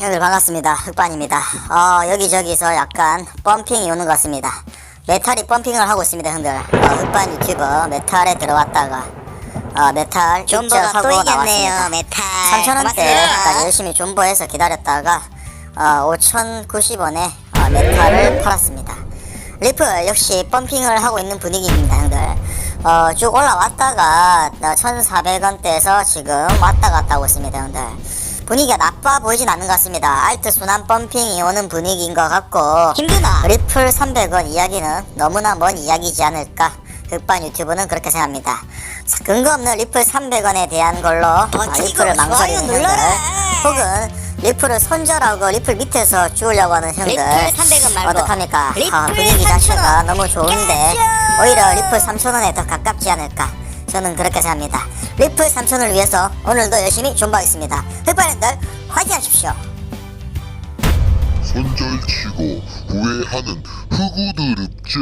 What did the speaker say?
여러분 반갑습니다. 흑반입니다. 어, 여기저기서 약간 펌핑이 오는 것 같습니다. 메탈이 펌핑을 하고 있습니다, 형들. 어, 흑반 유튜버 메탈에 들어왔다가 어, 메탈 입점하고 또 이겼네요. 메탈. 3,000원대까지 열심히 존버해서 기다렸다가 어, 5,090원에 어, 메탈을 팔았습니다. 리플 역시 펌핑을 하고 있는 분위기입니다, 형들. 어, 쭉 올라왔다가 1,400원대에서 지금 왔다 갔다 하고 있습니다, 형들. 분위기가 나빠 보이진 않는 것 같습니다. 알트 순환 펌핑이 오는 분위기인 것 같고 힘드나? 리플 300원 이야기는 너무나 먼 이야기지 않을까 흑반 유튜브는 그렇게 생각합니다. 자, 근거 없는 리플 300원에 대한 걸로 아, 리플을 좋아요 망설이는 형들. 혹은 리플을 손절하고 리플 밑에서 주우려고 하는 형들 리플 300원 말고 어떡합니까? 리플 아, 분위기 3,000원. 자체가 너무 좋은데. 오히려 리플 3,000원에 더 가깝지 않을까 저는 그렇게 생각합니다. 리플 3,000원을 위해서 오늘도 열심히 존버하겠습니다. 흑반님들 화이팅 하십시오. 손절치고 후회하는 흑우드릅제